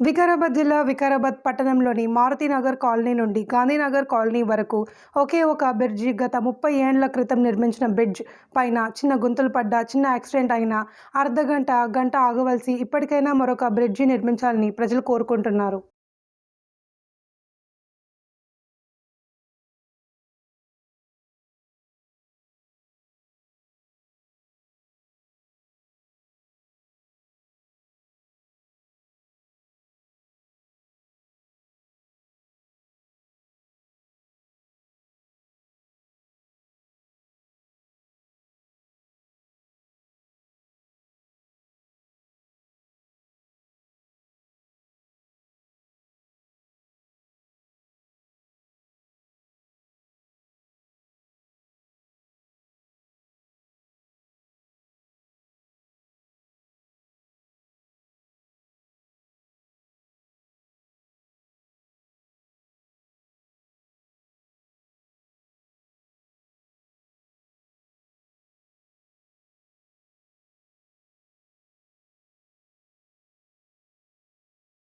వికారాబాద్ జిల్లా వికారాబాద్ పట్టణంలోని మారుతినగర్ కాలనీ నుండి గాంధీనగర్ కాలనీ వరకు ఒకే ఒక బ్రిడ్జి గత ముప్పై ఏండ్ల క్రితం నిర్మించిన బ్రిడ్జ్ పైన చిన్న గుంతలు పడ్డ చిన్న యాక్సిడెంట్ అయినా అర్ధ గంట గంట ఆగవలసి ఇప్పటికైనా మరొక బ్రిడ్జి నిర్మించాలని ప్రజలు కోరుకుంటున్నారు.